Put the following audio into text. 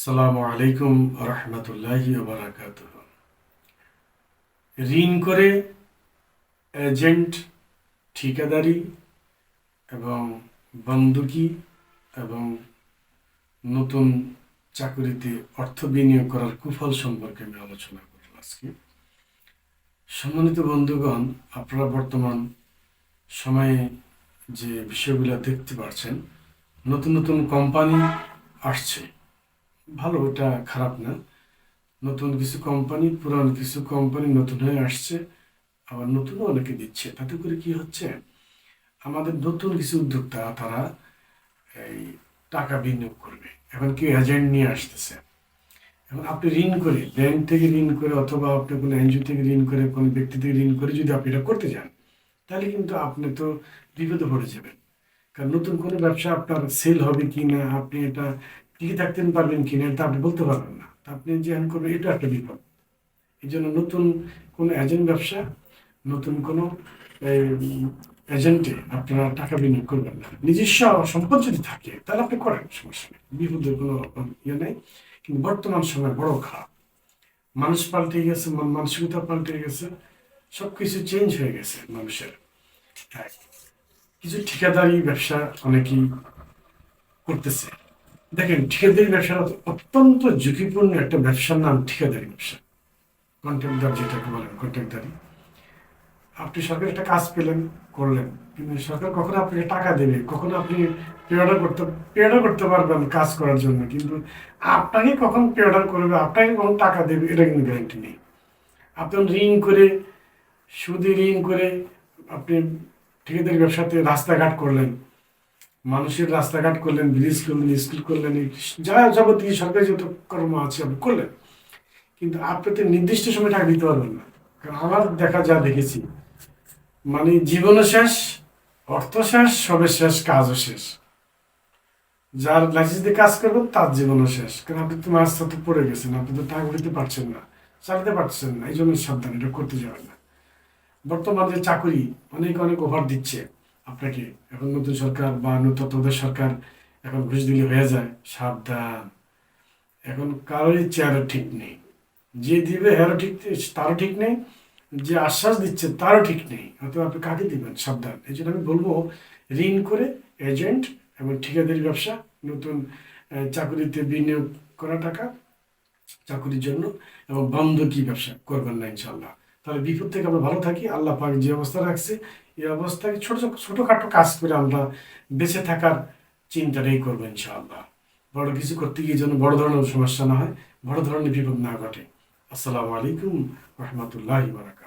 আসসালামু আলাইকুম রহমতুল্লাহি বারাকাত ঋণ করে এজেন্ট ঠিকাদারি এবং বন্দুকি এবং নতুন চাকরিতে অর্থ বিনিয়োগ করার কুফল সম্পর্কে আমি আলোচনা করব আজকে। সম্মানিত বন্ধুগণ, আপনারা বর্তমান সময়ে যে বিষয়গুলো দেখতে পাচ্ছেন নতুন নতুন কোম্পানি আসছে। ভালো, এটা খারাপ না। নতুন কিছু কোম্পানি পুরান কিছু কোম্পানি নতুন হয়ে আসছে, আবার নতুনও অনেকে দিচ্ছে। তাতে করে কি হচ্ছে? আমাদের নতুন কিছু উদ্যোক্তা, তারা এই টাকা বিনিয়োগ করবে। এখন কি এজেন্ট নিয়ে আসতেছে। এখন আপনি ঋণ করে ব্যাংক থেকে ঋণ করে, অথবা আপনি কোনো এনজিও থেকে ঋণ করে, কোনো ব্যক্তি থেকে ঋণ করে যদি আপনি এটা করতে যান, তাহলে কিন্তু আপনি তো বিপদে পড়ে যাবেন। কারণ নতুন কোনো ব্যবসা আপনার সেল হবে কি না আপনি এটা টিকে থাকতে পারবেন কি না এটা আপনি বলতে পারবেন না। আপনি যে আইন করবেন এটা একটা বিপদ। এই জন্য নতুন কোনো এজেন্ট ব্যবসা, নতুন কোনো এজেন্টে আপনারা টাকা বিনিয়োগ করবেন না। নিজস্ব সম্পদ যদি থাকে, তাহলে আপনি করেন, সমস্যা নেই। বিপদের কোনো ইয়ে নেই। কিন্তু বর্তমান সময় বড় খারাপ। মানুষ পাল্টে গেছে মানসিকতা পাল্টে গেছে সব কিছু চেঞ্জ হয়ে গেছে মানুষের। কিছু ঠিকাদারি ব্যবসা অনেকেই করতেছে। দেখেন, ঠিকাদারি ব্যবসা অত্যন্ত ঝুঁকিপূর্ণ একটা ব্যবসার নাম ঠিকাদারি ব্যবসা। কন্ট্রাক্টদার যেটাকে বলেন কন্ট্রাক্টদারি আপনি সরকার একটা কাজ পেলেন, করলেন, কিন্তু সরকার কখনো আপনাকে টাকা দেবে, কখনো আপনি পে অর্ডার করতে পে অর্ডার করতে পারবেন কাজ করার জন্য, কিন্তু আপনাকে কখন পে অর্ডার করবে, আপনাকে কখন টাকা দেবে, এটা কিন্তু গ্যারান্টি নেই। আপনি ঋণ করে, সুদে ঋণ করে আপনি ঠিকাদারি ব্যবসাতে রাস্তাঘাট করলেন মানুষের রাস্তাঘাট করলেন ব্রিজ করলেন স্কুল করলেন যা যাবতীয় সরকারি যত কর্ম আছে আপনি করলেন। কিন্তু আপনি তো নির্দিষ্ট সময় টাকা দিতে পারবেন না। কারণ আমার দেখা যা দেখেছি মানে জীবনও শেষ, অর্থ শেষ, সবে শেষ, কাজও শেষ। যার লাইসেন্স দিয়ে কাজ করবেন, তার জীবনও শেষ। কারণ আপনি তো মাছ তো পড়ে গেছেন, আপনি তো টাকা দিতে পারছেন না, চালাতে পারছেন না, এই জন্য সাবধান এটা করতে যাবেন না। বর্তমানে চাকরি, অনেক অনেক ওভার দিচ্ছে। আপনাকে এখন নতুন সরকার বা নতুন তত্ত্বাবধায়ক সরকার এখন ঘুষ দিলে হয়ে যায়, সাবধান। এখন কারোরই চেয়ারও ঠিক নেই। যে দিবে হেরও ঠিক তারও ঠিক নেই, যে আশ্বাস দিচ্ছে তারও ঠিক নেই। অথবা আপনি কাকে দিবেন? সাবধান। এই জন্য আমি বলব, ঋণ করে এজেন্ট এবং ঠিকাদারি ব্যবসা, নতুন চাকরিতে বিনিয়োগ করা টাকা, চাকরির জন্য এবং বন্ধকি ব্যবসা করবেন না ইনশাল্লাহ তাহলে বিপদ থেকে আমরা ভালো থাকি, আল্লাহ পাক যে অবস্থা রাখছে, এই অবস্থায় ছোট ছোট, ছোটোখাটো কাজ করে আমরা বেঁচে থাকার চিন্তাটাই করব ইনশাআল্লাহ। বড় কিছু করতে গিয়ে যেন বড় ধরনের সমস্যা না হয়, বড় ধরনের বিপদ না ঘটে। আসসালামু আলাইকুম রহমতুল্লাহ বারাকাত